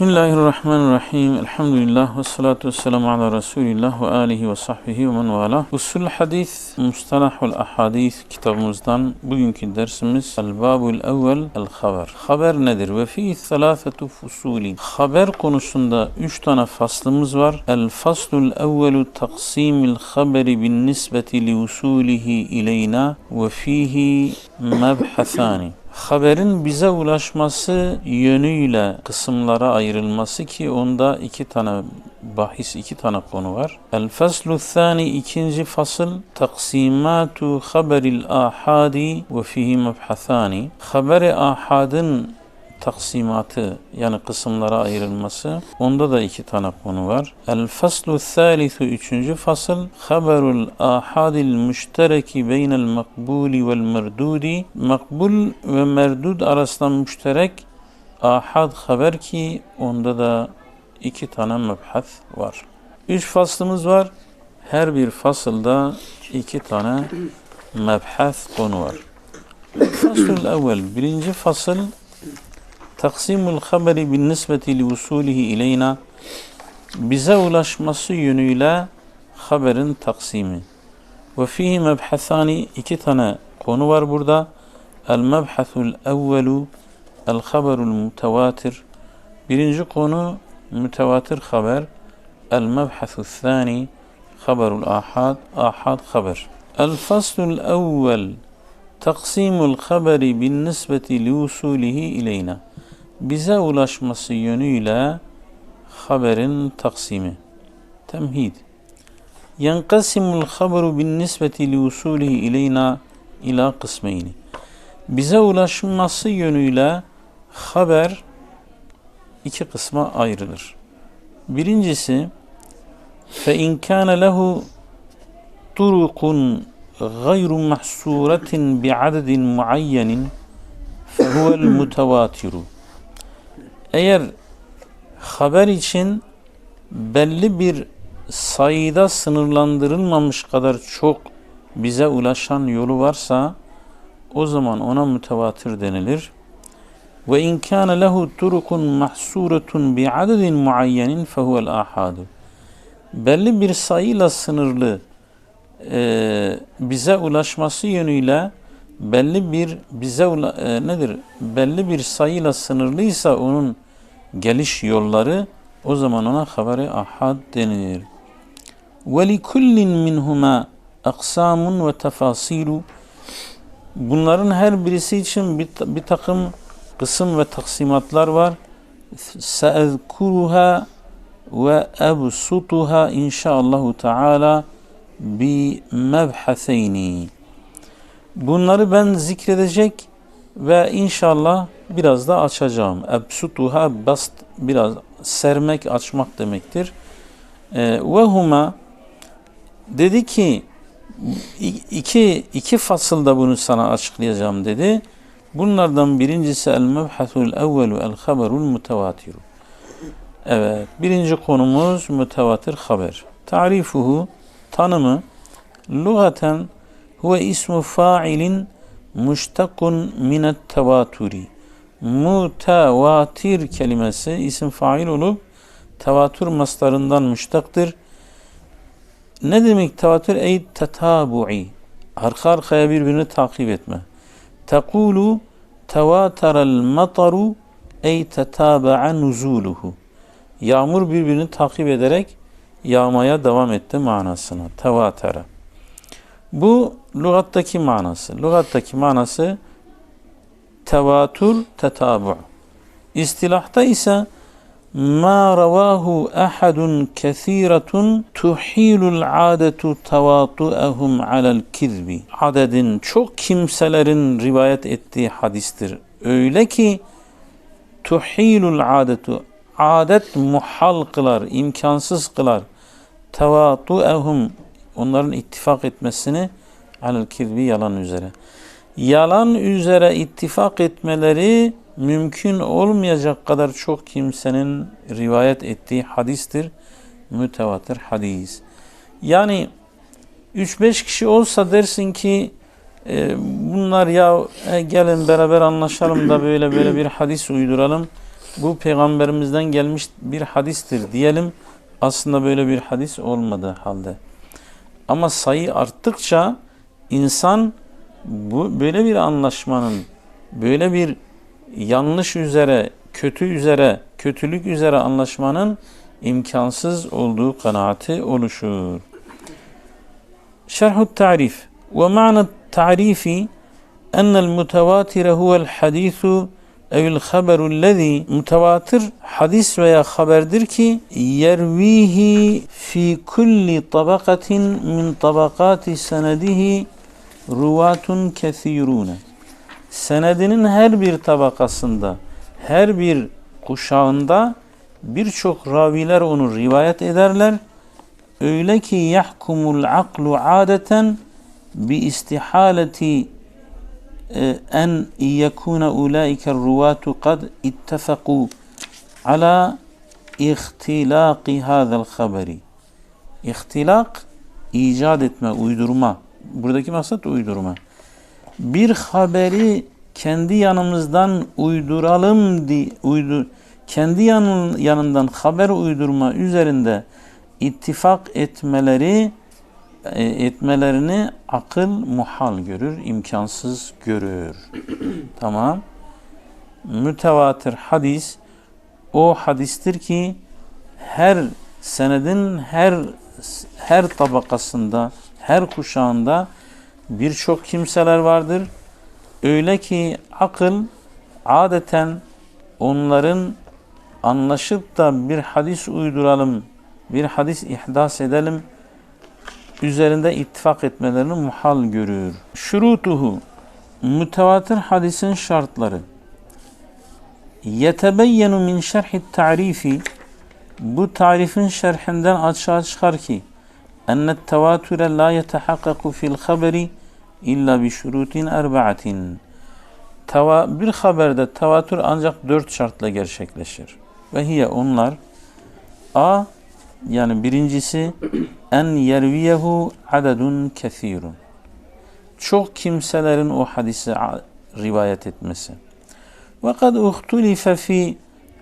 Bismillahirrahmanirrahim. Elhamdülillah ve salatu ve selamu ala Resulillah ve alihi ve sahbihi ve men vala. Usul hadis, mustalahul ahadis kitabımızdan bugünkü dersimiz El-Babul Evvel El-Haber. Haber nedir? Ve fi thalâfetu fusulin. Haber konusunda üç tane faslımız var. El-Faslul Evvelu taksimil haberi bin nisbeti li usulihi ileyna ve fihi mebhasani haberin bize ulaşması yönüyle kısımlara ayrılması ki onda iki tane bahis, iki tane konu var. El faslu thani ikinci fasıl taksimatu haberil ahadi ve fihi mebhathani. Haberi ahadın taksimatı yani kısımlara ayrılması. Onda da iki tane konu var. El faslu thalithu üçüncü fasıl haberul ahadil müştereki beynel makbuli vel merdudi makbul ve merdud arasında müşterek ahad haber ki onda da iki tane mebhas var. Üç faslımız var. Her bir fasılda iki tane mebhas konu var. Faslul evvel birinci fasıl تقسيم الخبر بالنسبة لوصوله إلينا بزولش مصيون إلى خبر تقسيم. وفيه مبحثان اكتنا قنوار بردا المبحث الأول الخبر المتواتر. برنج قنو متواتر خبر. المبحث الثاني خبر الآحاد آحاد خبر. الفصل الأول تقسيم الخبر بالنسبة لوصوله إلينا. Bize ulaşması yönüyle haberin taksimi. Temhid. Yenkasimul haberu bin nisbeti li usulihi ileyna ila kısmeyni. Bize ulaşması yönüyle haber iki kısma ayrılır. Birincisi fe in kana lehu turukun gayru mahsuratin bi adedin muayyenin fehuvel mutevatiru. Eğer haber için belli bir sayıda sınırlandırılmamış kadar çok bize ulaşan yolu varsa o zaman ona mütevatir denilir. Ve in kana lehu turukun mahsuretun bi adedin muayyenin fehuvel ahadu. Belli bir sayıyla sınırlı e, bize ulaşması yönüyle belli bir bize e, nedir? Belli bir sayıyla sınırlıysa onun geliş yolları o zaman ona haberi ahad denilir. Ve li kullin minhuma aksamun ve tefasilu Bunların her birisi için bir, bir takım kısım ve taksimatlar var. Seezkuruha ve ebsutuha inşaallahu teala bi mebhaseyni. Bunları ben zikredecek ve inşallah biraz da açacağım. Ebsutuha bast biraz sermek, açmak demektir. Ee, ve huma dedi ki iki, iki fasılda bunu sana açıklayacağım dedi. Bunlardan birincisi el mebhasul evvelu el haberul mutevatiru. Evet, birinci konumuz mütevatir haber. Tarifuhu, tanımı, lugaten huve ismu fa'ilin muştakun minet tevaturi. Mutevatir kelimesi isim fail olup tevatür maslarından müştaktır. Ne demek tevatür? Ey tetabu'i. Arka arkaya birbirini takip etme. Tekulu tevaterel mataru ey tetaba'a nuzuluhu. Yağmur birbirini takip ederek yağmaya devam etti manasına. Tevatere. Bu lügattaki manası. Lügattaki manası tevatür, tetabu. İstilahta ise ma ravahu ahadun kethiratun tuhilul adetu tevatu'ehum alel kizbi. Adedin çok kimselerin rivayet ettiği hadistir. Öyle ki tuhilul adetu adet muhal kılar, imkansız kılar. Tevatu'ehum onların ittifak etmesini alel kirbi yalan üzere. Yalan üzere ittifak etmeleri mümkün olmayacak kadar çok kimsenin rivayet ettiği hadistir. Mütevatir hadis. Yani 3-5 kişi olsa dersin ki e, bunlar ya e, gelin beraber anlaşalım da böyle böyle bir hadis uyduralım. bu peygamberimizden gelmiş bir hadistir diyelim. Aslında böyle bir hadis olmadığı halde. Ama sayı arttıkça insan bu böyle bir anlaşmanın böyle bir yanlış üzere, kötü üzere, kötülük üzere anlaşmanın imkansız olduğu kanaati oluşur. Şerhut tarif ve ma'na tarifi enel mutavatir huvel hadithu evil haberu lezi mutavatır hadis veya haberdir ki yervihi fi kulli tabakatin min tabakati senedihi ruvatun kesirune senedinin her bir tabakasında her bir kuşağında birçok raviler onu rivayet ederler. Öyle ki yahkumul aklu adeten bi istihaleti en yekuna ulaika ruvatu kad ittefaqu ala ihtilaqi hadal haberi. İhtilak icat etme, uydurma. Buradaki maksat uydurma. Bir haberi kendi yanımızdan uyduralım di uydur kendi yanın, yanından haber uydurma üzerinde ittifak etmeleri e, etmelerini akıl muhal görür, imkansız görür. tamam. Mütevatir hadis o hadistir ki her senedin her her tabakasında, her kuşağında birçok kimseler vardır. Öyle ki akıl adeten onların anlaşıp da bir hadis uyduralım, bir hadis ihdas edelim, üzerinde ittifak etmelerini muhal görür. Şurutuhu, mütevatir hadisin şartları. Yetebeyyenu min şerhi tarifi, bu tarifin şerhinden açığa çıkar ki, tevatüre la yetehakkaku fil haberi illa bi şurutin erba'atin. bir haberde tevatür ancak dört şartla gerçekleşir. Ve hiye onlar A yani birincisi en yerviyehu adedun kesirun. Çok kimselerin o hadisi rivayet etmesi. Ve kad uhtulife fi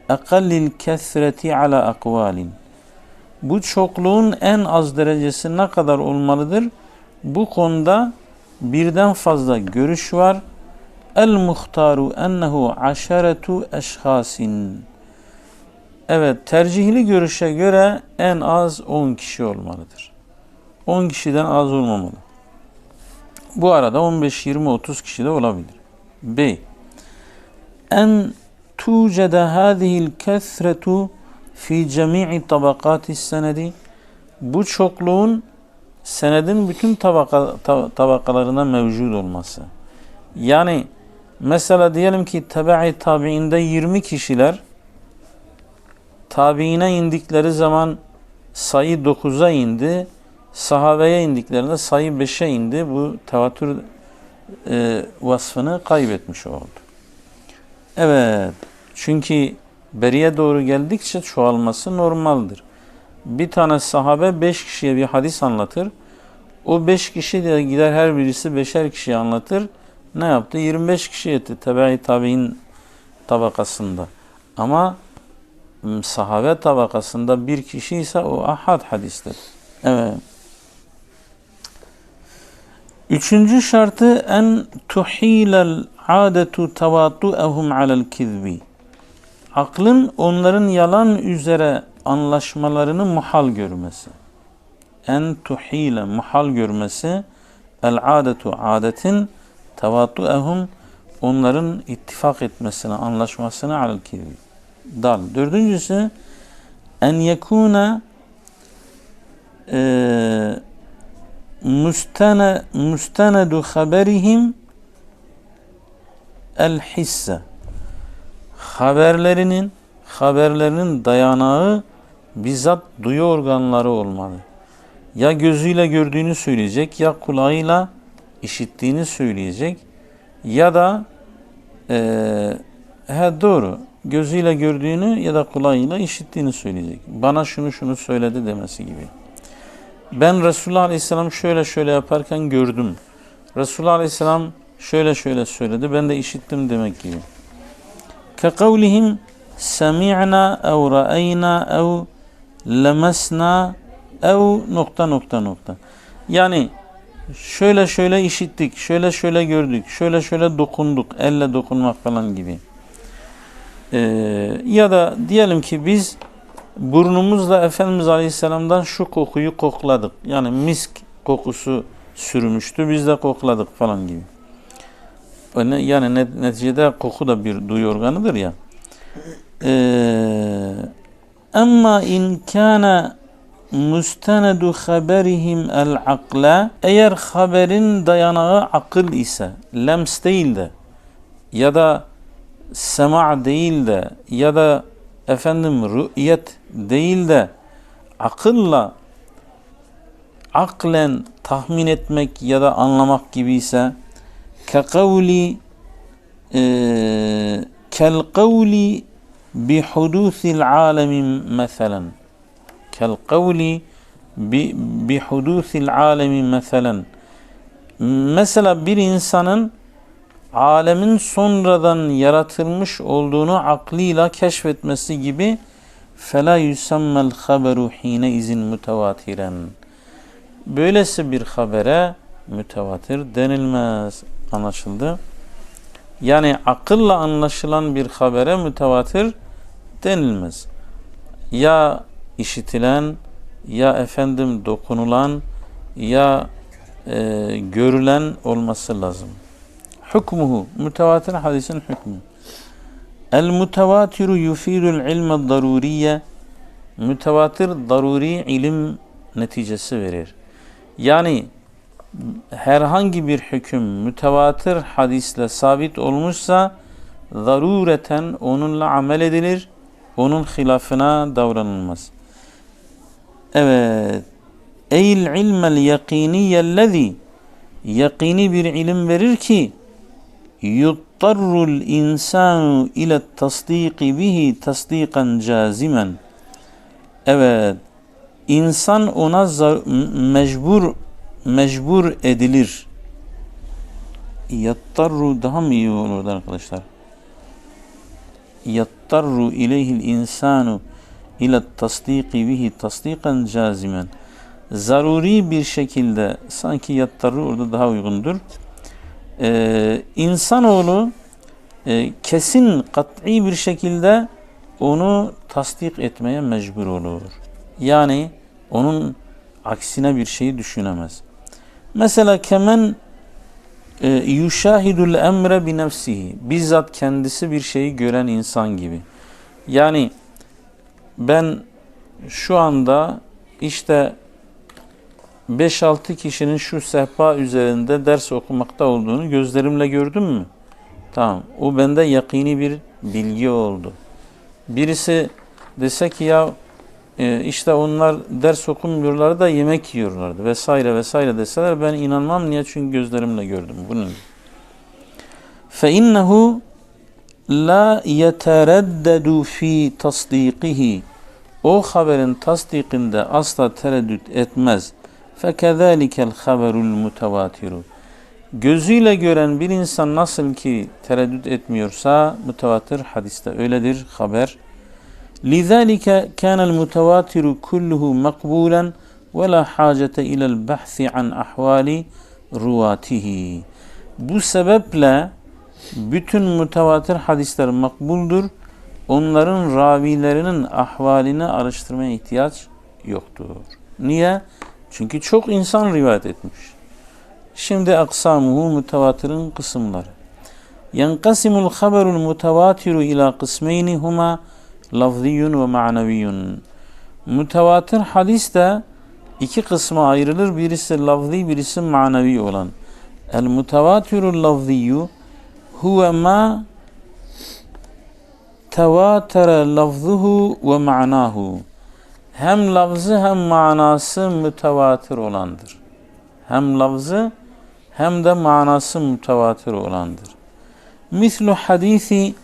akallil kesreti ala akvalin. Bu çokluğun en az derecesi ne kadar olmalıdır? Bu konuda birden fazla görüş var. El muhtaru ennehu aşeretu eşhasin. Evet, tercihli görüşe göre en az 10 kişi olmalıdır. 10 kişiden az olmamalı. Bu arada 15, 20, 30 kişi de olabilir. B. En tucede hâzihil kesretu fi cemi'i tabakati senedi. Bu çokluğun senedin bütün tabaka, tabakalarına mevcut olması. Yani mesela diyelim ki tabi'i tabiinde 20 kişiler tabiine indikleri zaman sayı 9'a indi. Sahabeye indiklerinde sayı 5'e indi. Bu tevatür e, vasfını kaybetmiş oldu. Evet. Çünkü beriye doğru geldikçe çoğalması normaldir. Bir tane sahabe 5 kişiye bir hadis anlatır. O 5 kişi de gider her birisi 5'er kişiye anlatır. Ne yaptı? 25 kişi etti tabi tabi'in tabakasında. Ama sahabe tabakasında bir kişi ise o ahad hadistir. Evet. Üçüncü şartı en tuhilel adetu tavatu'ehum alel kizbi. Aklın onların yalan üzere anlaşmalarını muhal görmesi. En tuhile muhal görmesi el adetu adetin tavatu'ehum onların ittifak etmesine, anlaşmasına alel kizbi dal. Dördüncüsü en yekuna e, müstene, müstenedu haberihim el hisse haberlerinin haberlerinin dayanağı bizzat duyu organları olmalı. Ya gözüyle gördüğünü söyleyecek ya kulağıyla işittiğini söyleyecek ya da e, he doğru gözüyle gördüğünü ya da kulağıyla işittiğini söyleyecek. Bana şunu şunu söyledi demesi gibi. Ben Resulullah Aleyhisselam şöyle şöyle yaparken gördüm. Resulullah Aleyhisselam şöyle şöyle söyledi. Ben de işittim demek gibi. Kavlihim semi'na ev ra'ayna ev lemesna ev nokta nokta nokta. Yani şöyle şöyle işittik, şöyle şöyle gördük, şöyle şöyle dokunduk, elle dokunmak falan gibi. Ee, ya da diyelim ki biz burnumuzla Efendimiz Aleyhisselam'dan şu kokuyu kokladık. Yani misk kokusu sürmüştü, biz de kokladık falan gibi. Öyle- Yani net- neticede koku da bir duyu organıdır ya. Ama in kana müstenedu haberihim el akla eğer haberin dayanağı akıl ise lems değil de ya da sema değil de ya da efendim rü'yet değil de akılla aklen tahmin etmek ya da anlamak gibi ise alemi mesela kel kavli bi, bi hudusil alemi mesela mesela bir insanın alemin sonradan yaratılmış olduğunu aklıyla keşfetmesi gibi fela yusammel haberu hine izin mütevatiren böylesi bir habere mütevatir denilmez anlaşıldı. Yani akılla anlaşılan bir habere mütevatir denilmez. Ya işitilen ya efendim dokunulan ya e, görülen olması lazım. Hukmuhu mütevatir hadisin hükmü. El mütevatiru yufidul ilme daruriye mütevatir daruri ilim neticesi verir. Yani herhangi bir hüküm mütevatir hadisle sabit olmuşsa zarureten onunla amel edilir onun hilafına davranılmaz. Evet. Eyl ilmel yakiniyellezi yakini bir ilim verir ki yuttarrul insanu ile tasdiki bihi tasdikan cazimen. Evet. İnsan ona mecbur mecbur edilir yattarru daha mı iyi olur orada arkadaşlar yattarru ileyhil insanu ile tasdiki bihi tasdikan cazimen zaruri bir şekilde sanki yattarru orada daha uygundur ee, insanoğlu e, kesin kat'i bir şekilde onu tasdik etmeye mecbur olur. Yani onun aksine bir şeyi düşünemez. Mesela kemen e, yuşahidul emre bi nefsihi bizzat kendisi bir şeyi gören insan gibi. Yani ben şu anda işte 5-6 kişinin şu sehpa üzerinde ders okumakta olduğunu gözlerimle gördüm mü? Tamam. O bende yakini bir bilgi oldu. Birisi dese ki ya e, işte onlar ders okumuyorlar da yemek yiyorlardı vesaire vesaire deseler ben inanmam niye çünkü gözlerimle gördüm bunu. Fe innehu la yetereddedu fi tasdikihi o haberin tasdikinde asla tereddüt etmez. Fekezalikel haberul mutevatiru. Gözüyle gören bir insan nasıl ki tereddüt etmiyorsa mütevatir hadiste öyledir haber. لِذَٰلِكَ كَانَ الْمُتَوَاتِرُ كُلُّهُ مَقْبُولًا وَلَا حَاجَةَ إِلَى الْبَحْثِ عَنْ أَحْوَالِ رُوَاتِهِ Bu sebeple bütün mütevatir hadisler makbuldur. Onların ravilerinin ahvalini araştırmaya ihtiyaç yoktur. Niye? Çünkü çok insan rivayet etmiş. Şimdi aksamuhu mütevatirin kısımları. Yenkasimul haberul mütevatiru ila kısmeyni huma lafziyun ve ma'naviyun. Mütevatir hadis de iki kısma ayrılır. Birisi lafzi, birisi manevi olan. El mütevatirul lafziyu huve ma tevatere lafzuhu ve ma'nahu. Hem lafzı hem manası mütevatir olandır. Hem lafzı hem de manası mütevatir olandır. Mislu hadisi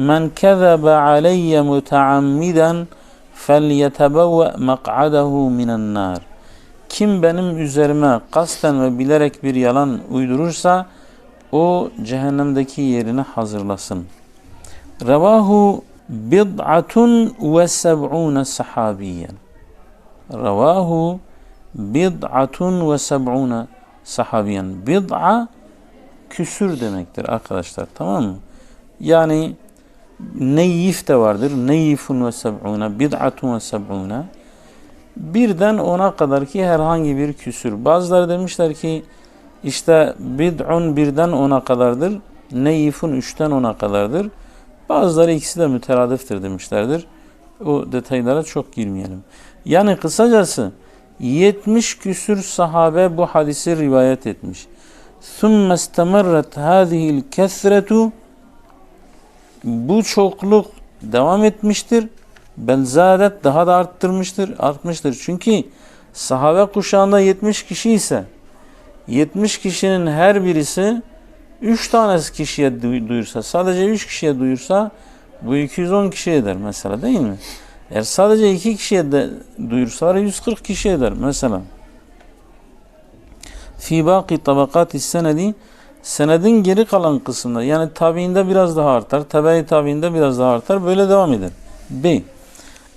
Men kezebe aleyye muteammiden felyetebevve mek'adehu minen nar. Kim benim üzerime kasten ve bilerek bir yalan uydurursa o cehennemdeki yerini hazırlasın. Revahu bid'atun ve seb'une sahabiyen. Revahu bid'atun ve seb'une sahabiyen. Bid'a küsür demektir arkadaşlar tamam mı? Yani neyif de vardır. Neyifun ve seb'une, bid'atun ve seb'une. Birden ona kadar ki herhangi bir küsür. Bazıları demişler ki işte bid'un birden ona kadardır. Neyifun üçten ona kadardır. Bazıları ikisi de müteradiftir demişlerdir. O detaylara çok girmeyelim. Yani kısacası 70 küsür sahabe bu hadisi rivayet etmiş. ثُمَّ اسْتَمَرَّتْ هَذِهِ الْكَثْرَةُ bu çokluk devam etmiştir. Belzadet daha da arttırmıştır, artmıştır. Çünkü sahabe kuşağında 70 kişi ise 70 kişinin her birisi 3 tanesi kişiye duyursa, sadece 3 kişiye duyursa bu 210 kişi eder mesela değil mi? Eğer sadece 2 kişiye de duyursalar 140 kişi eder mesela. Fi baki tabakati senedi senedin geri kalan kısmında yani tabiinde biraz daha artar, tabi tabiinde biraz daha artar böyle devam eder. B.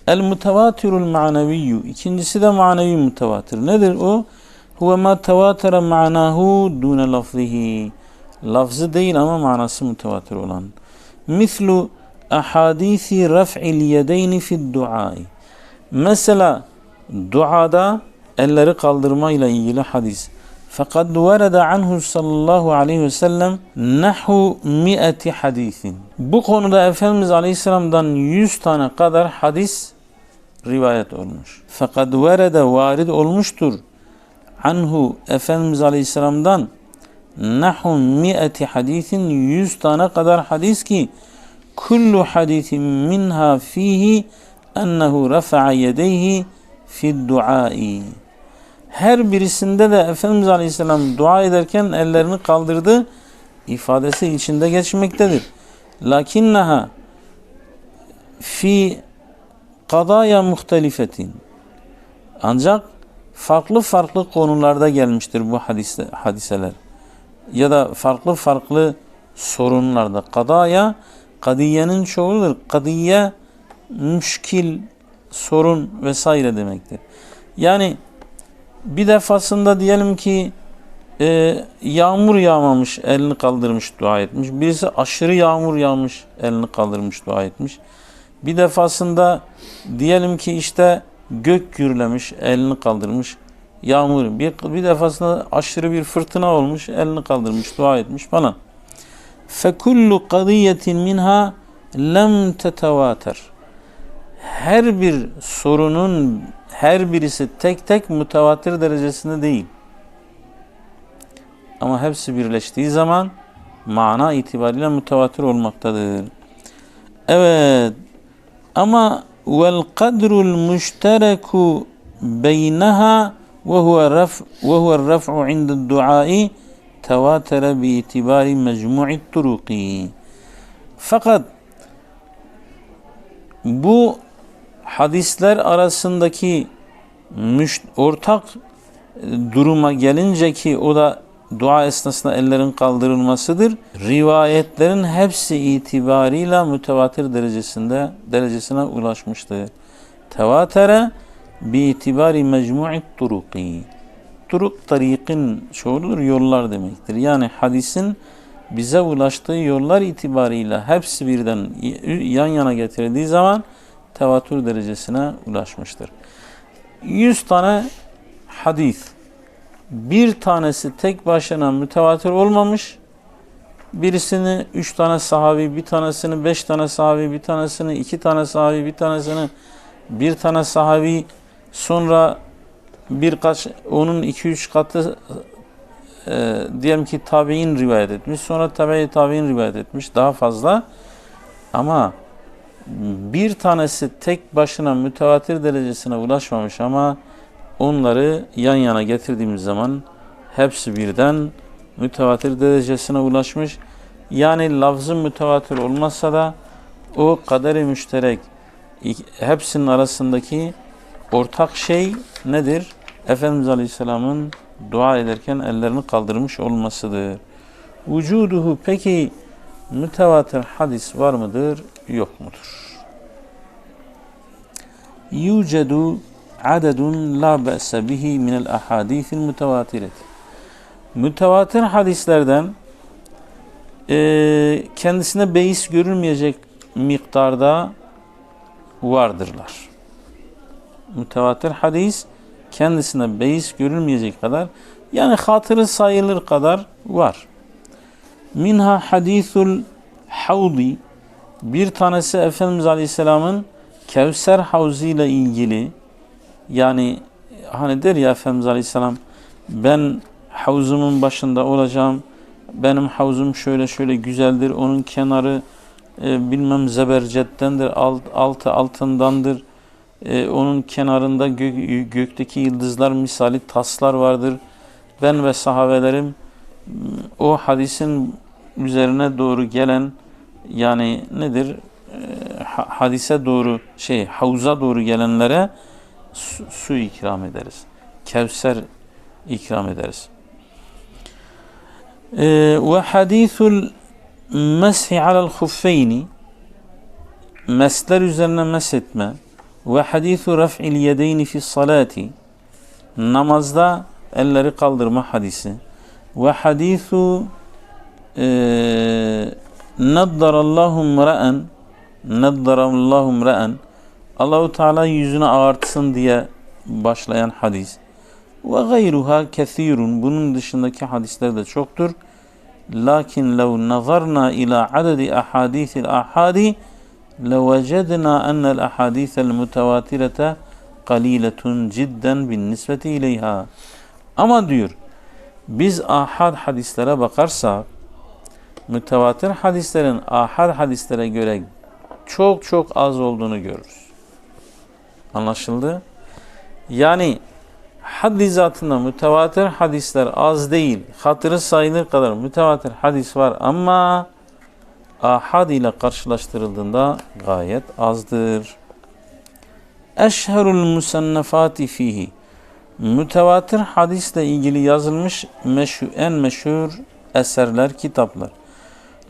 El mutevatirul maneviyyü. İkincisi de manevi mutevatir. Nedir o? Huve ma tevatere ma'nahu dune lafzihi. Lafzı değil ama manası mutevatir olan. Mislu ahadisi raf'il yedeyni fid duai. Mesela duada elleri kaldırma ile ilgili hadis. Fakat verede anhu sallallahu aleyhi ve sellem nahu mi'ati hadisin. Bu konuda Efendimiz Aleyhisselam'dan 100 tane kadar hadis rivayet olmuş. Fakat verede varid olmuştur. Anhu Efendimiz Aleyhisselam'dan nahu mi'ati hadisin 100 tane kadar hadis ki kullu hadisin minha fihi ennehu rafa'a yedeyhi fi duai. Her birisinde de Efendimiz Aleyhisselam dua ederken ellerini kaldırdı ifadesi içinde geçmektedir. Lakinnaha fi kadaya muhtelifetin. Ancak farklı farklı konularda gelmiştir bu hadise, hadiseler. Ya da farklı farklı sorunlarda. Kadaya, kadiyenin çoğudur. Kadiye, müşkil, sorun vesaire demektir. Yani bir defasında diyelim ki e, yağmur yağmamış, elini kaldırmış, dua etmiş. Birisi aşırı yağmur yağmış, elini kaldırmış, dua etmiş. Bir defasında diyelim ki işte gök gürlemiş, elini kaldırmış. Yağmur. Bir, bir defasında aşırı bir fırtına olmuş, elini kaldırmış, dua etmiş falan. Fekullu kadiyetin minha lem tetevater. Her bir sorunun her birisi tek tek mütevatir derecesinde değil. Ama hepsi birleştiği zaman mana itibariyle mütevatir olmaktadır. Evet. Ama vel kadrul müştereku beynaha ve huve raf ve huve raf'u inde duai tevatere bi itibari mecmu'i turuqi. Fakat bu hadisler arasındaki ortak duruma gelince ki o da dua esnasında ellerin kaldırılmasıdır. Rivayetlerin hepsi itibarıyla mütevatir derecesinde derecesine ulaşmıştır. Tevatere bi itibari mecmu'i turuqi. Turuk tarikin çoğuludur yollar demektir. Yani hadisin bize ulaştığı yollar itibarıyla hepsi birden yan yana getirildiği zaman tevatür derecesine ulaşmıştır. 100 tane hadis bir tanesi tek başına mütevatir olmamış. Birisini üç tane sahabi, bir tanesini beş tane sahabi, bir tanesini iki tane sahabi, bir tanesini bir tane sahabi, sonra birkaç, onun iki üç katı e, diyelim ki tabi'in rivayet etmiş, sonra tabi tabi'in rivayet etmiş, daha fazla. Ama bir tanesi tek başına mütevatir derecesine ulaşmamış ama onları yan yana getirdiğimiz zaman hepsi birden mütevatir derecesine ulaşmış. Yani lafzı mütevatir olmazsa da o kaderi müşterek hepsinin arasındaki ortak şey nedir? Efendimiz Aleyhisselam'ın dua ederken ellerini kaldırmış olmasıdır. Vücuduhu peki mütevatir hadis var mıdır, yok mudur? yucedu adedun la be'se bihi minel ahadithil mütevatireti. Mütevatir hadislerden e, kendisine beis görülmeyecek miktarda vardırlar. Mütevatir hadis kendisine beis görülmeyecek kadar yani hatırı sayılır kadar var. Minha hadisul havdi bir tanesi Efendimiz Aleyhisselam'ın Kevser Havzi ile ilgili yani hani der ya Efendimiz Aleyhisselam ben havzumun başında olacağım. Benim havzum şöyle şöyle güzeldir. Onun kenarı e, bilmem zebercettendir. Alt, altı altındandır. E, onun kenarında gök, gökteki yıldızlar misali taslar vardır. Ben ve sahabelerim o hadisin üzerine doğru gelen yani nedir? E, hadise doğru şey havuza doğru gelenlere su, su ikram ederiz. Kevser ikram ederiz. Ve hadisul meshi alel huffeyni mesler üzerine meshetme ve hadisu raf'il yedeyni fi salati namazda elleri kaldırma hadisi ve hadisu e, naddarallahu mra'en naddarallahu mra'en Allahu Teala yüzünü ağartsın diye başlayan hadis ve gayruha kesirun bunun dışındaki hadisler de çoktur. Lakin lev nazarna ila adedi ahadisil ahadi levecedna ennel ahadisel mutevatirete qaliletun cidden bin nisbeti ileyha. Ama diyor biz ahad hadislere bakarsak mütevatir hadislerin ahad hadislere göre çok çok az olduğunu görürüz. Anlaşıldı? Yani haddi zatında mütevatir hadisler az değil. Hatırı sayılır kadar mütevatir hadis var ama ahad ile karşılaştırıldığında gayet azdır. Eşherul musannafati fihi mütevatir hadisle ilgili yazılmış meşhur, en meşhur eserler, kitaplar.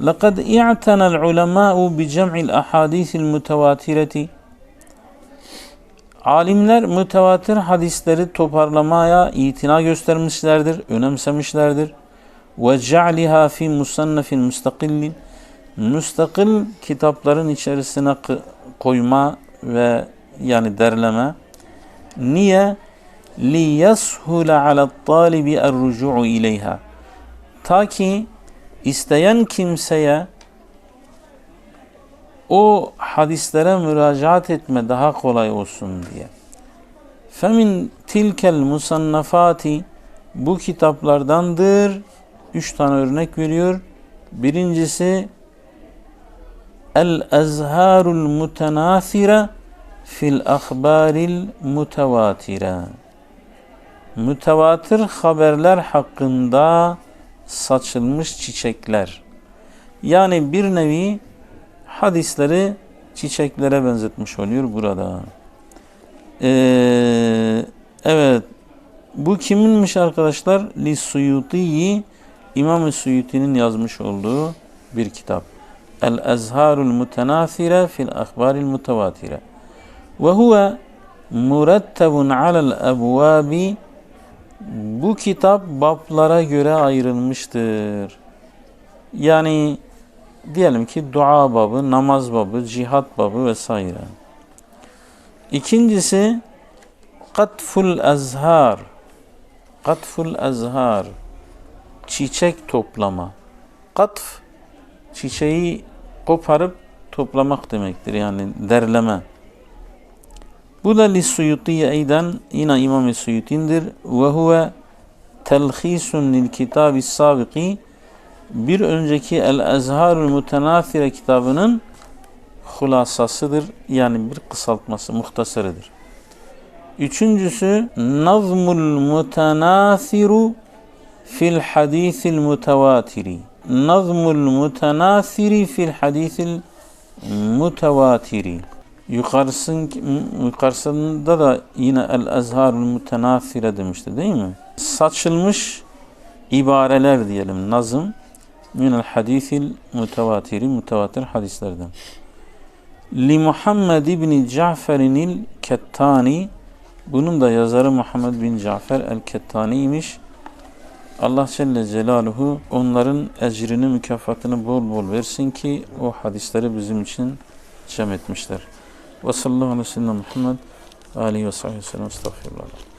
لقد اعتنى العلماء بجمع الأحاديث المتواترة Alimler mütevatir hadisleri toparlamaya itina göstermişlerdir, önemsemişlerdir. Ve ce'liha fi musannafin müstakillin müstakil kitapların içerisine koyma ve yani derleme. Niye? Li yashula ala talibi er-rucu'u ileyha. Ta ki isteyen kimseye o hadislere müracaat etme daha kolay olsun diye. Femin tilkel musannafati bu kitaplardandır. Üç tane örnek veriyor. Birincisi El ezharul mutenafire fil ahbaril mutevatire. Mütevatir haberler hakkında saçılmış çiçekler. Yani bir nevi hadisleri çiçeklere benzetmiş oluyor burada. Ee, evet. Bu kiminmiş arkadaşlar? Li Suyuti'yi İmam-ı Suyuti'nin yazmış olduğu bir kitap. El Ezharul Mutenafire fil Ahbaril Mutevatire. Ve huve murettebun alel ebvabi bu kitap bablara göre ayrılmıştır. Yani diyelim ki dua babı, namaz babı, cihat babı vesaire. İkincisi katful azhar. Katful azhar. Çiçek toplama. Katf çiçeği koparıp toplamak demektir. Yani derleme. Bu da Lissuyuti'ye eyden yine İmam-ı Suyuti'ndir. Ve huve telhisun lil kitab-ı sabiki bir önceki El Ezharul Mutenafire kitabının hulasasıdır. Yani bir kısaltması, muhtasarıdır. Üçüncüsü Nazmul Mutenathiru fil hadisil mutevatiri. Nazmul Mutenathiri fil hadisil mutevatiri. Yukarısın, yukarısında da yine El Ezharul Mutenathire demişti değil mi? Saçılmış ibareler diyelim, nazım minel hadisil mütevatiri mütevatir hadislerden. Li Muhammed ibn Cafer'inil Kettani bunun da yazarı Muhammed bin Cafer el-Kettani'ymiş. Allah Celle Celaluhu onların ecrini, mükafatını bol bol versin ki o hadisleri bizim için cem etmişler. Ve sallallahu aleyhi ve sellem Muhammed aleyhi ve sellem estağfirullah.